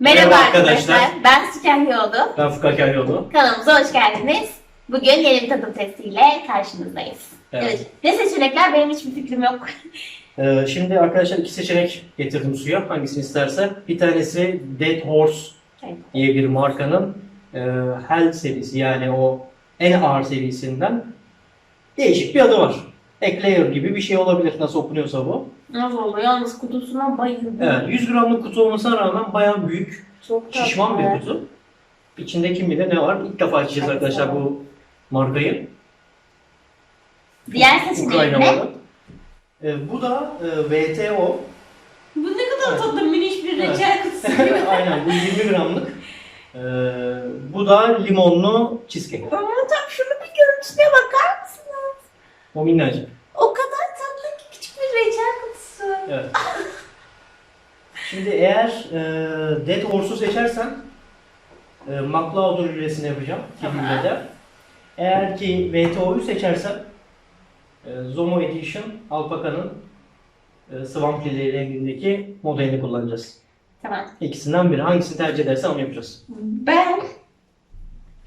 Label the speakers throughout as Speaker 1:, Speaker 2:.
Speaker 1: Merhaba,
Speaker 2: Merhaba
Speaker 1: arkadaşlar.
Speaker 2: arkadaşlar.
Speaker 1: Ben Süken Yoldu.
Speaker 2: Ben Furkan Keryoğlu.
Speaker 1: Kanalımıza hoş geldiniz. Bugün yeni bir tadım testiyle karşınızdayız.
Speaker 2: Evet.
Speaker 1: Evet. Ne seçenekler benim hiçbir fikrim yok.
Speaker 2: Ee, şimdi arkadaşlar iki seçenek getirdim suya. Hangisini isterse. Bir tanesi Dead Horse
Speaker 1: Evet.
Speaker 2: diye bir markanın e, Hell serisi yani o en ağır serisinden değişik bir adı var. Eclair gibi bir şey olabilir nasıl okunuyorsa bu.
Speaker 1: Nasıl oluyor? Yalnız kutusuna bayıldım.
Speaker 2: Evet 100 gramlık kutu olmasına rağmen bayağı büyük,
Speaker 1: Çok tatlı.
Speaker 2: şişman bir kutu. İçinde kim bilir ne var. İlk defa açacağız
Speaker 1: Evet,
Speaker 2: arkadaşlar
Speaker 1: tamam.
Speaker 2: bu markayı.
Speaker 1: Diğer seçenek
Speaker 2: Ukrayna
Speaker 1: ne?
Speaker 2: malı. Ee, bu da e, VTO.
Speaker 1: Bu ne kadar
Speaker 2: Evet.
Speaker 1: tatlı miniş bir
Speaker 2: Evet.
Speaker 1: reçel kutusu gibi.
Speaker 2: Aynen bu 20 gramlık. Ee, bu da limonlu cheesecake.
Speaker 1: Ama tam şunu bir görüntüsüne bakar mısınız?
Speaker 2: O minnacık.
Speaker 1: O kadar tatlı ki küçük bir reçel kutusu.
Speaker 2: Evet. Şimdi eğer e, Dead Horse'u seçersen e, McLeod rülesini yapacağım.
Speaker 1: Tamam.
Speaker 2: Tamam. Eğer ki VTO'yu seçersen e, Zomo Edition Alpaka'nın e, Swamp Lily rengindeki modelini kullanacağız.
Speaker 1: Tamam.
Speaker 2: İkisinden biri. Hangisini tercih edersen onu yapacağız.
Speaker 1: Ben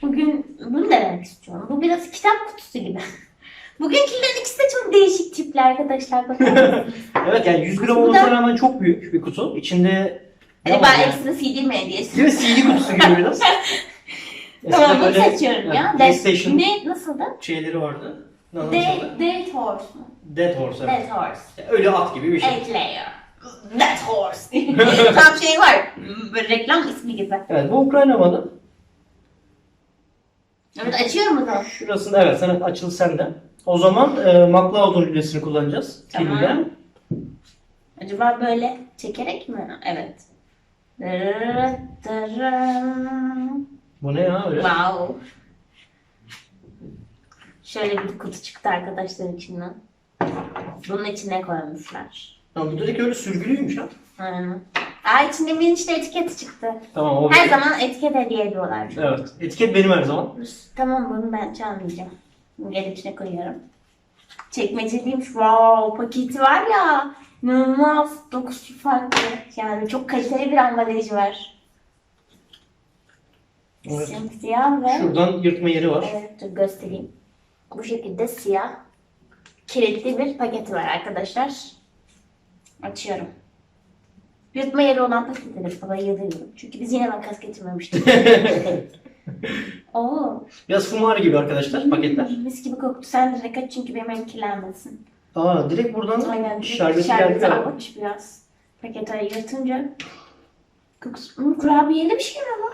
Speaker 1: bugün bunu denemek istiyorum. Bu biraz kitap kutusu gibi. Bugünkülerin ikisi de çok değişik tipler arkadaşlar. Mısınız?
Speaker 2: Evet yani 100 gram olmasına rağmen çok büyük bir kutu. İçinde
Speaker 1: ben
Speaker 2: yani?
Speaker 1: ekstra CD mi hediyesi?
Speaker 2: Değil mi? CD kutusu gibi biraz.
Speaker 1: Tamam bunu seçiyorum ya. De-
Speaker 2: PlayStation
Speaker 1: ne, nasıl da?
Speaker 2: şeyleri vardı.
Speaker 1: De-? Dead Horse mu?
Speaker 2: Dead Horse evet.
Speaker 1: Dead Horse.
Speaker 2: Ölü at gibi bir şey.
Speaker 1: Eight Layer. Dead Horse. Tam şey var. Böyle reklam ismi gibi.
Speaker 2: Evet bu Ukrayna malı.
Speaker 1: Evet açıyorum o zaman.
Speaker 2: Şurasında evet sen açıl sende. O zaman e, McLeod'un lülesini kullanacağız.
Speaker 1: Tamam.
Speaker 2: Kilde.
Speaker 1: Acaba böyle çekerek mi? Evet. Dırırı.
Speaker 2: Bu ne ya öyle?
Speaker 1: Wow. Şöyle bir kutu çıktı arkadaşlar içinden. Bunun içine koymuşlar.
Speaker 2: Ha, bu direkt öyle sürgülüymüş ha.
Speaker 1: Hı. Aa içinde bir işte etiketi çıktı.
Speaker 2: Tamam o
Speaker 1: Her zaman etiket hediye ediyorlar.
Speaker 2: Evet. Etiket benim her zaman.
Speaker 1: Tamam bunu ben çalmayacağım. Gel içine koyuyorum. Çekmeceliymiş. Wow paketi var ya. İnanılmaz. Dokusu farklı. Yani çok kaliteli bir ambalajı var.
Speaker 2: Evet.
Speaker 1: Simsiyah ve...
Speaker 2: Şuradan yırtma yeri var.
Speaker 1: Evet dur göstereyim. Bu şekilde siyah kilitli bir paketi var arkadaşlar. Açıyorum. Yırtma yeri olan paketleri bayılıyorum. Çünkü biz yine makas getirmemiştik. Oo.
Speaker 2: Biraz fumar gibi arkadaşlar paketler.
Speaker 1: Mis gibi koktu. Sen direkt aç çünkü benim elim kirlenmesin.
Speaker 2: Aa direkt buradan
Speaker 1: Aynen.
Speaker 2: şerbeti
Speaker 1: Şerbeti
Speaker 2: geldi.
Speaker 1: almış biraz. Paketi yırtınca. Kokusu. Hmm, kurabiyeli bir şey mi bu?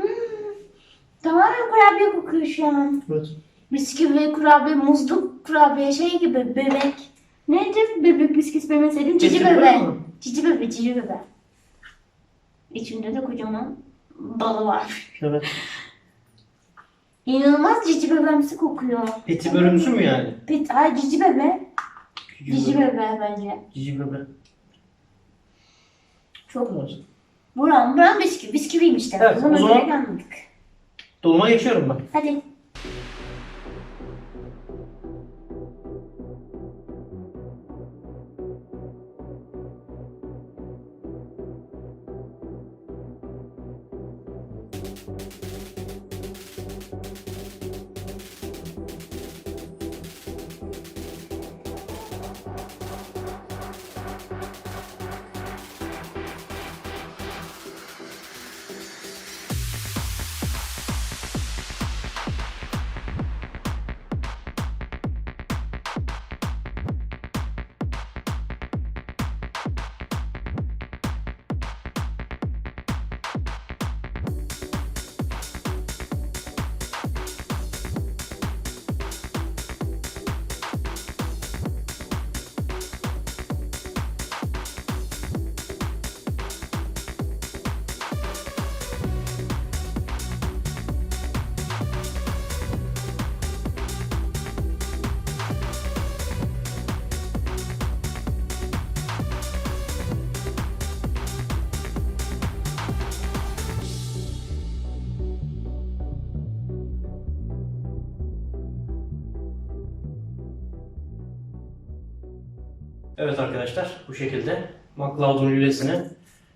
Speaker 1: Hmm. Tamamen kurabiye kokuyor şu an.
Speaker 2: Evet.
Speaker 1: Bisküvi, kurabiye, muzlu kurabiye şey gibi bebek. Nedir bebek bisküvisi ben sevdiğim cici
Speaker 2: bebe?
Speaker 1: Cici bebe, cici bebe. İçinde de kocaman balı var.
Speaker 2: Evet.
Speaker 1: İnanılmaz cici bebemsi kokuyor.
Speaker 2: Eti bölümsü mü yani?
Speaker 1: Pet, ay cici bebe. Cici bebe bence.
Speaker 2: Cici bebe.
Speaker 1: Çok
Speaker 2: Evet.
Speaker 1: Buram buram bisküvi. Bisküviymiş demek.
Speaker 2: Evet, o zaman-. Dolma geçiyorum ben.
Speaker 1: Hadi.
Speaker 2: Evet arkadaşlar bu şekilde McLeod'un lülesini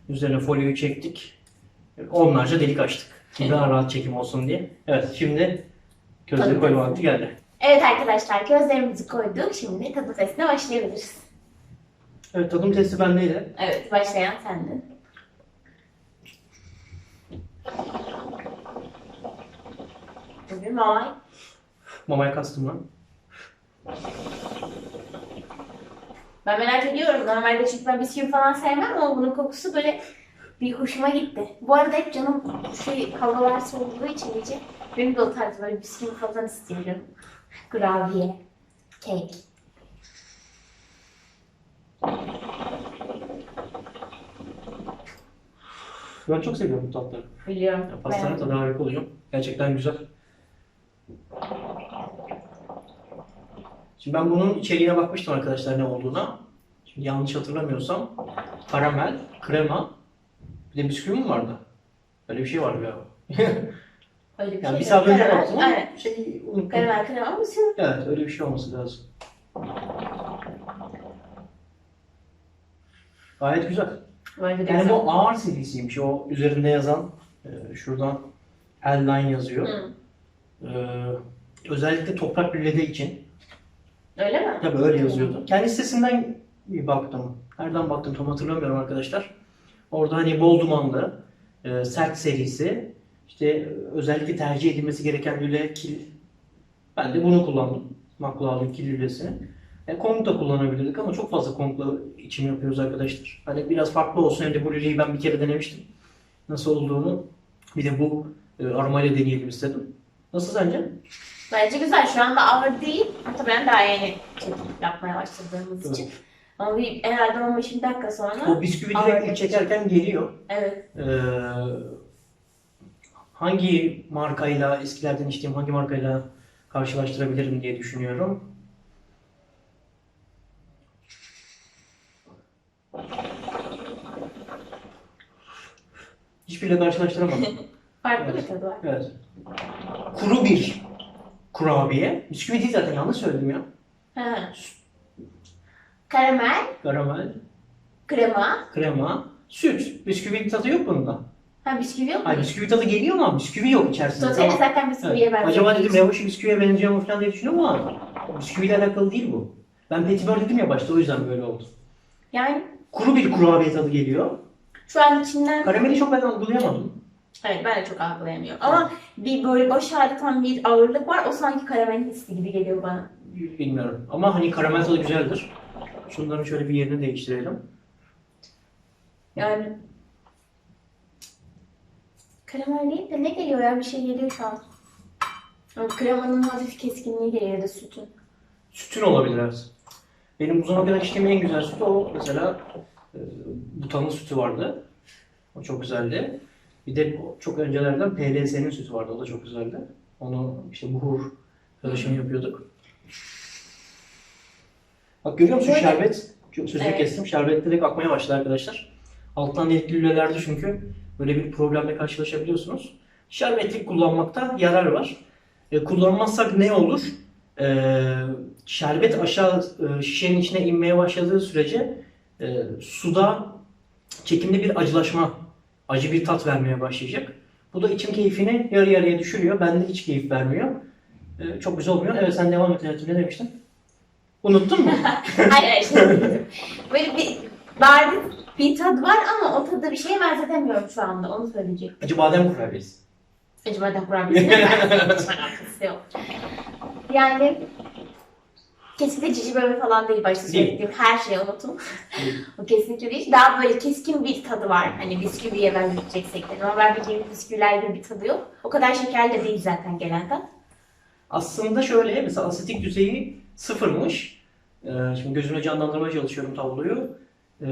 Speaker 2: Üzerine folyoyu çektik. Onlarca delik açtık. Ki daha rahat çekim olsun diye. Evet şimdi közleri koyma vakti geldi.
Speaker 1: Evet arkadaşlar gözlerimizi koyduk. Şimdi tadı testine başlayabiliriz.
Speaker 2: Evet tadım testi bendeydi.
Speaker 1: Evet başlayan sendin. Bugün Mamay.
Speaker 2: Mamaya kastım lan.
Speaker 1: Ben merak ediyorum. Normalde çünkü ben bisküvi falan sevmem ama bunun kokusu böyle bir hoşuma gitti. Bu arada hep canım şey havalar soğuduğu için iyice benim de o tarz böyle bisküvi falan istiyorum. Kurabiye, kek.
Speaker 2: Ben çok seviyorum bu tatları.
Speaker 1: Biliyorum.
Speaker 2: Pastane
Speaker 1: beğendim.
Speaker 2: tadı harika oluyor. Gerçekten güzel. Şimdi ben bunun içeriğine bakmıştım arkadaşlar ne olduğuna. Şimdi yanlış hatırlamıyorsam karamel, krema, bir de bisküvi mi vardı? Öyle bir şey vardı galiba.
Speaker 1: Öyle bir
Speaker 2: yani
Speaker 1: şey
Speaker 2: bir saat önce baktım ama şey unuttum.
Speaker 1: Karamel krema mısın?
Speaker 2: Evet öyle bir şey olması lazım. Gayet güzel.
Speaker 1: Bence de
Speaker 2: Yani
Speaker 1: güzel.
Speaker 2: bu ağır serisiymiş. O üzerinde yazan e, şuradan L9 yazıyor.
Speaker 1: Hı.
Speaker 2: Ee, özellikle toprak lülede için.
Speaker 1: Öyle mi?
Speaker 2: Tabii öyle yazıyordu. Kendi sitesinden bir baktım. Nereden baktım tam hatırlamıyorum arkadaşlar. Orada hani bol dumanlı, e, sert serisi, işte e, özellikle tercih edilmesi gereken lüle kil. Ben de bunu kullandım. Maklalı kil lülesini. Yani konuk da kullanabilirdik ama çok fazla konukla içim yapıyoruz arkadaşlar. Hani biraz farklı olsun hem de bu lüleyi ben bir kere denemiştim. Nasıl olduğunu bir de bu e, aromayla deneyelim istedim. Nasıl sence?
Speaker 1: Bence güzel. Şu anda ağır değil. Muhtemelen daha yeni yapmaya başladığımız için. Ama bir, herhalde 15 dakika sonra.
Speaker 2: O bisküvi
Speaker 1: Ağır
Speaker 2: direkt
Speaker 1: gelecek.
Speaker 2: çekerken geliyor.
Speaker 1: Evet.
Speaker 2: Ee, hangi markayla, eskilerden içtiğim hangi markayla karşılaştırabilirim diye düşünüyorum. Hiçbiriyle karşılaştıramadım.
Speaker 1: Farklı
Speaker 2: Evet.
Speaker 1: bir tadı var.
Speaker 2: evet. Kuru bir kurabiye. Bisküvi değil zaten yanlış söyledim ya.
Speaker 1: Ha. Karamel,
Speaker 2: Karamel,
Speaker 1: krema.
Speaker 2: krema, süt. Bisküvi tadı yok bunda.
Speaker 1: Ha bisküvi yok mu?
Speaker 2: Ay bisküvi tadı geliyor ama bisküvi yok içerisinde.
Speaker 1: Totali
Speaker 2: Tamam.
Speaker 1: zaten bisküviye
Speaker 2: Evet.
Speaker 1: benziyor.
Speaker 2: Acaba dedim Revaş'ı bisküviye benziyor mu falan diye düşünüyorum ama bisküviyle alakalı değil bu. Ben petibör dedim ya başta o yüzden böyle oldu.
Speaker 1: Yani
Speaker 2: Kuru bir kurabiye tadı geliyor.
Speaker 1: şu an içinden...
Speaker 2: Karameli çok ben algılayamadım.
Speaker 1: Evet ben de çok algılayamıyorum. Ama bir böyle baş ağrıtan bir ağırlık var. O sanki karamel hissi gibi geliyor bana.
Speaker 2: Bilmiyorum. Ama hani karamel tadı güzeldir. Şunların şöyle bir yerini değiştirelim.
Speaker 1: Yani karamel değil de ne geliyor ya bir şey geliyor şu an. Ama kremanın hafif keskinliği geliyor ya da sütün.
Speaker 2: Sütün olabilir evet. Benim bu zamana kadar içtiğim en güzel süt o mesela e, butanın sütü vardı. O çok güzeldi. Bir de çok öncelerden PLS'nin sütü vardı. O da çok güzeldi. Onu işte buhur karışımı yapıyorduk. Bak görüyor musun
Speaker 1: Böyle-
Speaker 2: şerbet? Çok sözünü
Speaker 1: Evet.
Speaker 2: kestim. Şerbet direkt akmaya başladı arkadaşlar. Alttan delikli lülelerde çünkü böyle bir problemle karşılaşabiliyorsunuz. Şerbetlik kullanmakta yarar var. E, kullanmazsak ne olur? E, şerbet aşağı e, şişenin içine inmeye başladığı sürece e, suda çekimli bir acılaşma, acı bir tat vermeye başlayacak. Bu da içim keyfini yarı yarıya düşürüyor. Bende hiç keyif vermiyor. E, çok güzel olmuyor. Evet sen devam et hayatım. Ne demiştin? Unuttun mu?
Speaker 1: hayır hayır. Şimdi, böyle bir bariz bir tadı var ama o tadı bir şeye benzetemiyorum şu anda. Onu söyleyecek.
Speaker 2: Acı badem kurabiyesi.
Speaker 1: Benzetmiyorum. alakası yok. Yani kesinlikle cici bebe falan değil başta söylediğim her şeyi unutun. o kesinlikle değil. Daha böyle keskin bir tadı var. Hani bisküviye benzeteceksek de. Normal bildiğimiz bisküvilerde bir tadı yok. O kadar şekerli de değil zaten gelen tat.
Speaker 2: Aslında şöyle mesela asetik düzeyi sıfırmış. Ee, şimdi gözümle canlandırmaya çalışıyorum tabloyu. Ee,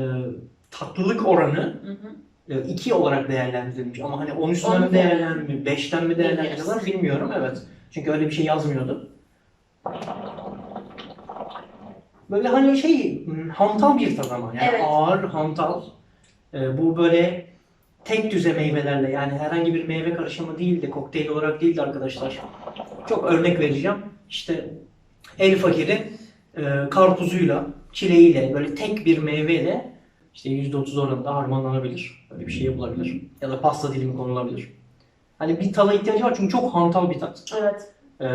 Speaker 2: tatlılık oranı
Speaker 1: Hı hı.
Speaker 2: 2 olarak değerlendirilmiş ama hani 10 üstünden mi
Speaker 1: Onu
Speaker 2: değerlendirmiyor, 5'ten mi değerlendiriyorlar bilmiyorum evet. Çünkü öyle bir şey yazmıyordu. Böyle hani şey hantal bir tat ama yani
Speaker 1: Evet.
Speaker 2: ağır hantal. Ee, bu böyle tek düze meyvelerle yani herhangi bir meyve karışımı değil de kokteyl olarak değil de arkadaşlar. Çok örnek vereceğim. İşte el fakiri e, karpuzuyla, çileğiyle böyle tek bir meyveyle işte %30 oranında harmanlanabilir. Böyle bir şey yapılabilir. Ya da pasta dilimi konulabilir. Hani bir tada ihtiyacı var çünkü çok hantal bir tat.
Speaker 1: Evet.
Speaker 2: Ee,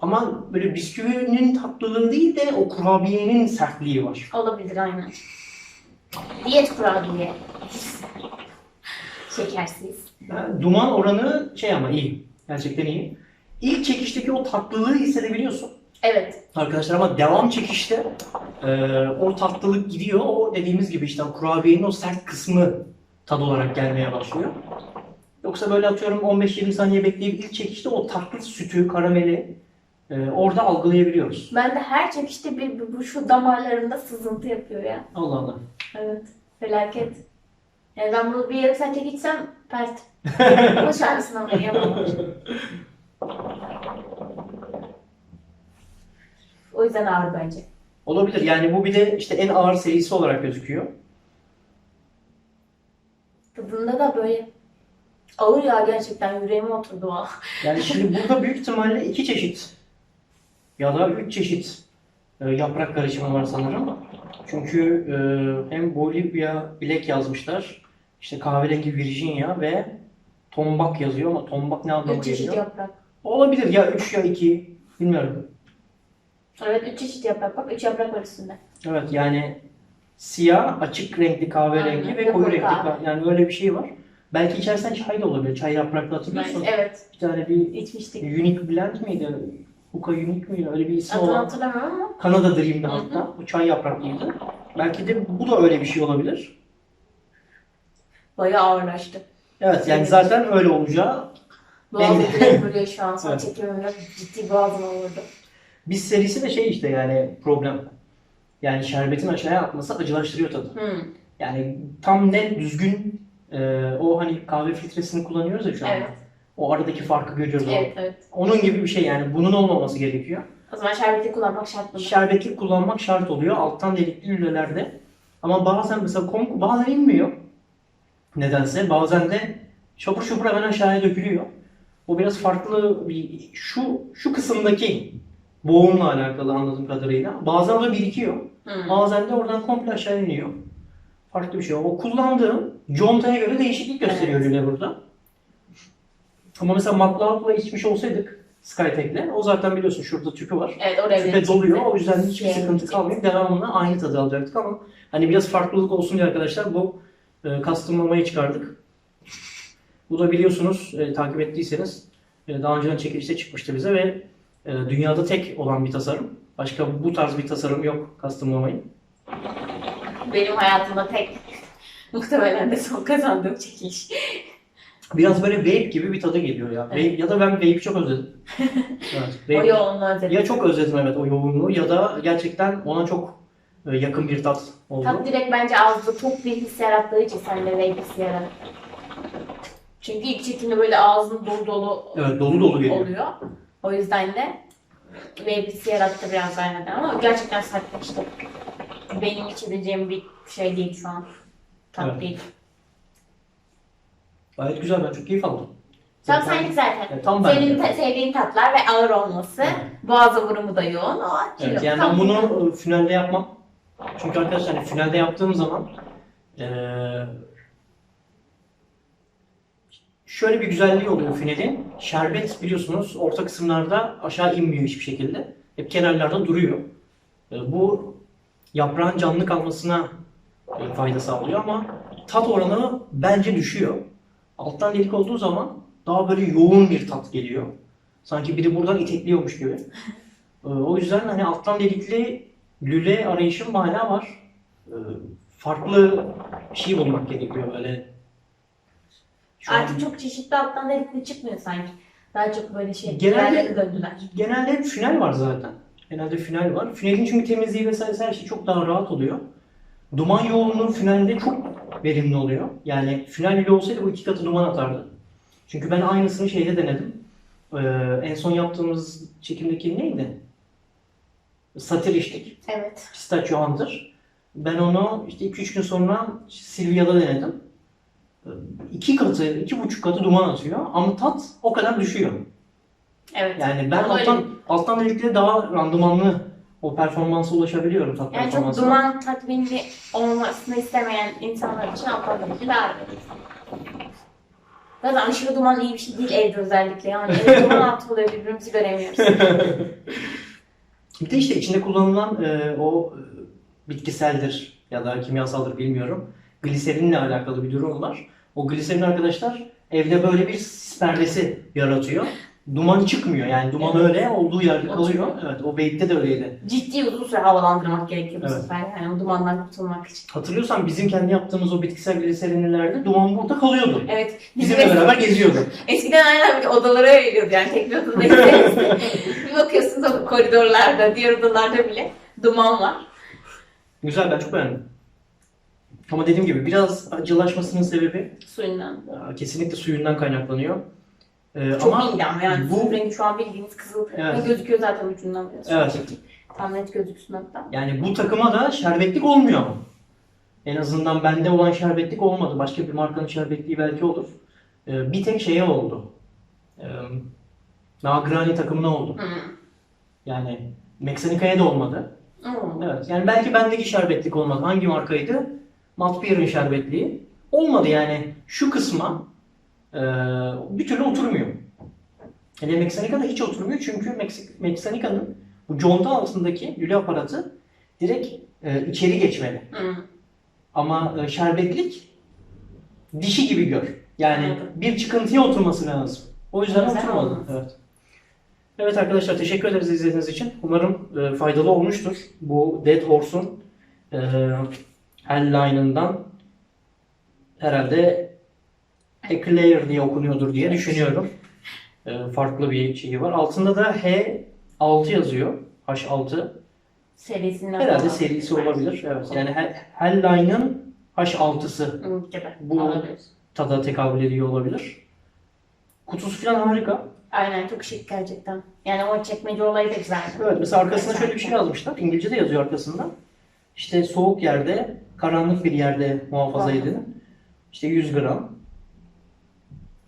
Speaker 2: ama böyle bisküvinin tatlılığı değil de o kurabiyenin sertliği var.
Speaker 1: Olabilir aynen. Diyet kurabiye. Şekersiz.
Speaker 2: Yani duman oranı şey ama iyi. Gerçekten iyi. İlk çekişteki o tatlılığı hissedebiliyorsun.
Speaker 1: Evet.
Speaker 2: Arkadaşlar ama devam çekişte e, o tatlılık gidiyor. O dediğimiz gibi işte kurabiyenin o sert kısmı tad olarak gelmeye başlıyor. Yoksa böyle atıyorum 15-20 saniye bekleyip ilk çekişte o tatlı sütü, karameli e, orada algılayabiliyoruz.
Speaker 1: Ben de her çekişte bir, bir- bu şu damarlarımda sızıntı yapıyor ya.
Speaker 2: Allah Allah.
Speaker 1: Evet. Felaket. Yani ben bunu bir yarım saate gitsem pert. Ağrısına mı yapamam. O yüzden ağır bence.
Speaker 2: Olabilir. Yani bu bir de işte en ağır serisi olarak gözüküyor.
Speaker 1: Tadında da böyle ağır ya gerçekten yüreğime oturdu o.
Speaker 2: Yani şimdi burada büyük ihtimalle iki çeşit ya da üç çeşit e, yaprak karışımı var sanırım. Çünkü e, hem Bolivya bilek yazmışlar, işte kahverengi Virginia ve tombak yazıyor ama tombak ne anlama
Speaker 1: Üç çeşit yaprak.
Speaker 2: Olabilir ya üç ya iki bilmiyorum.
Speaker 1: Evet üç çeşit yaprak bak. Üç yaprak var üstünde.
Speaker 2: Evet yani siyah, açık renkli kahverengi
Speaker 1: Aynen,
Speaker 2: ve koyu renkli
Speaker 1: kahve.
Speaker 2: kahve. Yani öyle bir şey var. Belki içersen çay da olabilir. Çay yapraklı hatırlıyorsun.
Speaker 1: Evet.
Speaker 2: Bir tane bir
Speaker 1: içmiştik.
Speaker 2: Unique Blend miydi? Hookah Unique miydi? Öyle bir
Speaker 1: Adını
Speaker 2: olan.
Speaker 1: hatırlamıyorum ama.
Speaker 2: Kanada
Speaker 1: hı.
Speaker 2: hatta. Bu çay yapraklıydı. Belki de bu da öyle bir şey olabilir.
Speaker 1: Bayağı ağırlaştı.
Speaker 2: Evet yani
Speaker 1: Evet.
Speaker 2: zaten öyle olacağı.
Speaker 1: Boğazı
Speaker 2: Belli.
Speaker 1: direkt vuruyor şu an. Son
Speaker 2: Evet.
Speaker 1: çekimimde ciddi boğazıma vurdu.
Speaker 2: Biz serisi de şey işte yani problem. Yani şerbetin aşağıya atması acılaştırıyor tadı.
Speaker 1: Hmm.
Speaker 2: Yani tam ne düzgün e, o hani kahve filtresini kullanıyoruz ya şu an.
Speaker 1: Evet.
Speaker 2: O aradaki farkı görüyoruz.
Speaker 1: Evet evet.
Speaker 2: Onun gibi bir şey yani bunun olmaması gerekiyor.
Speaker 1: O zaman şerbeti kullanmak şart mı?
Speaker 2: Şerbetli kullanmak şart oluyor alttan delikli lülelerde. Ama bazen mesela kom bazen inmiyor. Nedense bazen de şapur şupur hemen aşağıya dökülüyor. O biraz farklı bir şu şu kısımdaki boğumla alakalı anladığım kadarıyla. Bazen de birikiyor.
Speaker 1: Hmm.
Speaker 2: Bazen de oradan komple aşağı iniyor. Farklı bir şey. O kullandığım contaya göre değişiklik gösteriyor
Speaker 1: Evet.
Speaker 2: burada. Ama mesela McLeod'la içmiş olsaydık Skytech'le o zaten biliyorsun şurada tüpü var.
Speaker 1: Evet oraya
Speaker 2: Tüpe doluyor. O yüzden hiçbir
Speaker 1: Şey,
Speaker 2: sıkıntı kalmayıp devamında aynı tadı alacaktık ama hani biraz farklılık olsun diye arkadaşlar bu e, customlamayı çıkardık. Bu da biliyorsunuz e, takip ettiyseniz e, daha önceden çekilişte çıkmıştı bize ve e, dünyada tek olan bir tasarım. Başka bu tarz bir tasarım yok customlamayı.
Speaker 1: Benim hayatımda tek muhtemelen de son kazandığım çekiliş.
Speaker 2: Biraz böyle vape gibi bir tadı geliyor ya. Vape, ya da ben vape'i çok özledim. evet,
Speaker 1: O
Speaker 2: vape.
Speaker 1: yoğunluğu özledim.
Speaker 2: Ya çok özledim evet o yoğunluğu ya da gerçekten ona çok e, yakın bir tat oldu.
Speaker 1: Tat direkt bence ağızda tok bir his yarattığı için sende renk hissi yarattı. Çünkü ilk çekimde böyle ağzın dolu dolu
Speaker 2: Evet dolu dolu geliyor.
Speaker 1: oluyor. O yüzden de vape hissi yarattı biraz aynen ama gerçekten sertleşti. Benim içebileceğim bir şey değil şu an. Tat
Speaker 2: Evet.
Speaker 1: değil.
Speaker 2: Gayet güzel ben çok keyif aldım.
Speaker 1: Tam
Speaker 2: Zaten-
Speaker 1: senlik zaten.
Speaker 2: Tam
Speaker 1: Senin
Speaker 2: benlik.
Speaker 1: ta- sevdiğin tatlar ve ağır olması,
Speaker 2: Evet.
Speaker 1: boğaza vurumu da yoğun, o açıyor.
Speaker 2: Evet, yani
Speaker 1: Tam
Speaker 2: ben bunu e, finalde yapmam. Çünkü arkadaşlar hani finalde yaptığım zaman eee, şöyle bir güzelliği oluyor finalin. Şerbet biliyorsunuz orta kısımlarda aşağı inmiyor hiçbir şekilde. Hep kenarlarda duruyor. E, Bu yaprağın canlı kalmasına e, fayda sağlıyor ama tat oranı bence düşüyor. Alttan delik olduğu zaman daha böyle yoğun bir tat geliyor. Sanki biri buradan itekliyormuş gibi. Ee, O yüzden hani alttan delikli lüle arayışım hala var. Ee, Farklı bir şey bulmak gerekiyor böyle. Şu an
Speaker 1: Artık çok çeşitli alttan delikli çıkmıyor sanki. Daha çok böyle şey,
Speaker 2: Genelde-
Speaker 1: döndüler.
Speaker 2: genelde hep final var zaten. Genelde final var. Finalin çünkü temizliği vesaire her şey çok daha rahat oluyor. Duman yoğunluğu finalde çok verimli oluyor. Yani final bile olsaydı bu iki katı duman atardı. Çünkü ben aynısını şeyde denedim. Ee, en son yaptığımız çekimdeki neydi? Satir içtik.
Speaker 1: Evet.
Speaker 2: Pistachio Hunter. Ben onu işte 2-3 gün sonra Silvia'da denedim. Ee, İki katı, iki buçuk katı duman atıyor ama tat o kadar düşüyor.
Speaker 1: Evet.
Speaker 2: Yani ben
Speaker 1: Ama öyle-
Speaker 2: alttan, alttan daha randımanlı o performansa ulaşabiliyorum tat
Speaker 1: Yani çok
Speaker 2: performansına.
Speaker 1: duman tatminli olmasını istemeyen insanlar için Alpan tabii ki daha iyi. Zaten aşırı duman iyi bir şey değil evde özellikle. Yani evde duman altı oluyor birbirimizi göremiyoruz.
Speaker 2: Bir de işte içinde kullanılan e, o e, bitkiseldir ya da kimyasaldır bilmiyorum. Gliserinle alakalı bir durum var. O gliserin arkadaşlar evde böyle bir perdesi yaratıyor. Duman çıkmıyor yani duman
Speaker 1: Evet.
Speaker 2: öyle olduğu yerde kalıyor. Evet o Vape'de de öyleydi.
Speaker 1: Ciddi uzun süre havalandırmak gerekiyor bu
Speaker 2: Evet.
Speaker 1: sefer. Yani o dumandan kurtulmak için.
Speaker 2: Hatırlıyorsan bizim kendi yaptığımız o bitkisel gliserinlerde duman burada kalıyordu.
Speaker 1: Evet. bizim
Speaker 2: Bizimle beraber geziyordu.
Speaker 1: Eskiden aynen bir odalara ayırıyordu yani tek bir odada bir bakıyorsunuz o koridorlarda, diğer odalarda bile duman var.
Speaker 2: Güzel ben çok beğendim. Ama dediğim gibi biraz acılaşmasının sebebi
Speaker 1: Suyundan.
Speaker 2: e, kesinlikle suyundan kaynaklanıyor. E,
Speaker 1: Çok
Speaker 2: ama
Speaker 1: iyiydi ama yani
Speaker 2: bu-
Speaker 1: rengi şu an bildiğiniz kızıl.
Speaker 2: Evet.
Speaker 1: Ve gözüküyor zaten ucundan.
Speaker 2: Evet.
Speaker 1: Tam net gözüksün hatta.
Speaker 2: Yani bu takıma da şerbetlik olmuyor ama. En azından bende olan şerbetlik olmadı. Başka bir markanın şerbetliği belki olur. Ee, bir tek şeye oldu. Ee, Nagrani takımına oldu.
Speaker 1: Hı.
Speaker 2: Yani Meksanika'ya da olmadı. Evet. Yani belki bendeki şerbetlik olmadı. Hangi markaydı? Maltbier'in şerbetliği. Olmadı yani. Şu kısma bir türlü oturmuyor. Yani Meksanika'da hiç oturmuyor çünkü Meksik- bu conta altındaki lüle aparatı direkt e, içeri geçmeli.
Speaker 1: Hı.
Speaker 2: Ama e, şerbetlik dişi gibi gör. Yani
Speaker 1: Anladım.
Speaker 2: bir çıkıntıya oturması lazım. O yüzden
Speaker 1: Güzel
Speaker 2: oturmadı.
Speaker 1: olmaz.
Speaker 2: Evet. Evet arkadaşlar teşekkür ederiz izlediğiniz için. Umarım e, faydalı olmuştur. Bu Dead Horse'un e, Hellline'ından herhalde Eclair diye okunuyordur diye düşünüyorum. E, farklı bir şeyi var. Altında da H6 yazıyor. H6.
Speaker 1: Serisinden
Speaker 2: Herhalde serisi olabilir. Evet. Yani Hell- Hellline'ın H6'sı
Speaker 1: Hı, gibi.
Speaker 2: Bu- tada tekabül ediyor olabilir. Kutusu falan harika.
Speaker 1: Aynen çok şık gerçekten. Yani o çekmece olayı da güzel.
Speaker 2: Evet mesela arkasında şöyle bir şey yazmışlar. İngilizce de yazıyor arkasında. İşte soğuk yerde, karanlık bir yerde muhafaza edin. İşte 100 gram.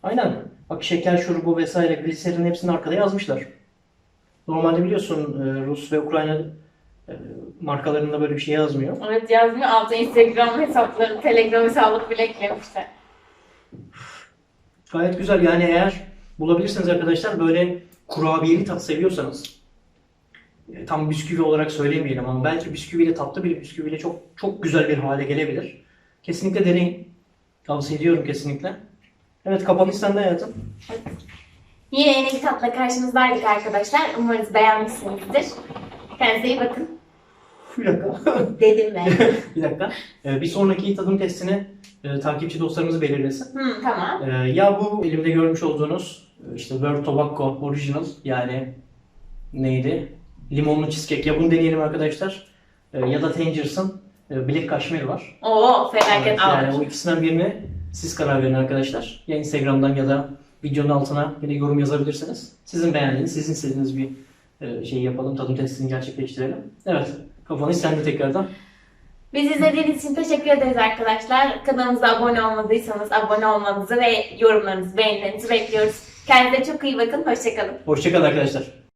Speaker 2: Aynen. Bak şeker şurubu vesaire gliserin hepsini arkada yazmışlar. Normalde biliyorsun e, Rus ve Ukrayna e, markalarında böyle bir şey yazmıyor.
Speaker 1: Evet yazmıyor. Altta Instagram hesapları, Telegram hesabı bile eklemişler.
Speaker 2: Gayet güzel yani eğer bulabilirsiniz arkadaşlar böyle kurabiyeli tat seviyorsanız e, tam bisküvi olarak söylemeyelim ama belki bisküviyle tatlı bir bisküviyle çok çok güzel bir hale gelebilir. Kesinlikle deneyin. Tavsiye ediyorum kesinlikle. Evet kapanış sende hayatım.
Speaker 1: Yine yeni bir tatla karşınızdaydık arkadaşlar. Umarız beğenmişsinizdir. Kendinize iyi bakın.
Speaker 2: Bir dakika.
Speaker 1: Dedim ben.
Speaker 2: bir dakika. E, bir sonraki tadım testini e, takipçi dostlarımız belirlesin.
Speaker 1: Hı, tamam.
Speaker 2: E, ya bu elimde görmüş olduğunuz e, işte World Tobacco Original yani neydi? Limonlu cheesecake. Ya bunu deneyelim arkadaşlar. E, ya da Tangers'ın e, Black Cashmere var.
Speaker 1: Oo felaket
Speaker 2: Evet, yani o ikisinden birini siz karar verin arkadaşlar. Ya Instagram'dan ya da videonun altına yine yorum yazabilirsiniz. Sizin beğendiğiniz, sizin istediğiniz bir şey yapalım, tadım testini gerçekleştirelim. Evet, kafanız sende tekrardan.
Speaker 1: Bizi izlediğiniz için teşekkür ederiz arkadaşlar. Kanalımıza abone olmadıysanız abone olmanızı ve yorumlarınızı, beğenilerinizi bekliyoruz. Kendinize çok iyi bakın. Hoşçakalın.
Speaker 2: Hoşçakalın arkadaşlar.